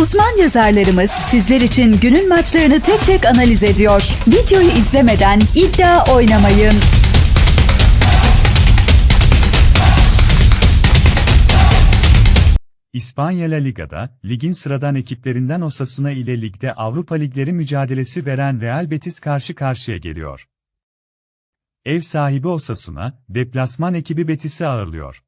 Uzman yazarlarımız sizler için günün maçlarını tek tek analiz ediyor. Videoyu izlemeden iddia oynamayın. İspanya La Liga'da, ligin sıradan ekiplerinden Osasuna ile ligde Avrupa Ligleri mücadelesi veren Real Betis karşı karşıya geliyor. Ev sahibi Osasuna, deplasman ekibi Betis'i ağırlıyor.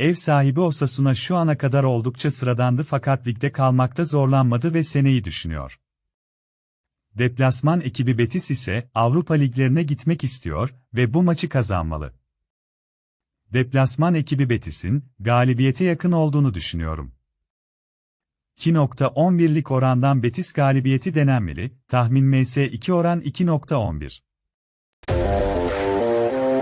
Ev sahibi Osasuna şu ana kadar oldukça sıradandı fakat ligde kalmakta zorlanmadı ve seneyi düşünüyor. Deplasman ekibi Betis ise Avrupa liglerine gitmek istiyor ve bu maçı kazanmalı. Deplasman ekibi Betis'in galibiyete yakın olduğunu düşünüyorum. 2.11'lik orandan Betis galibiyeti denenmeli, tahmin MS2 oran 2.11.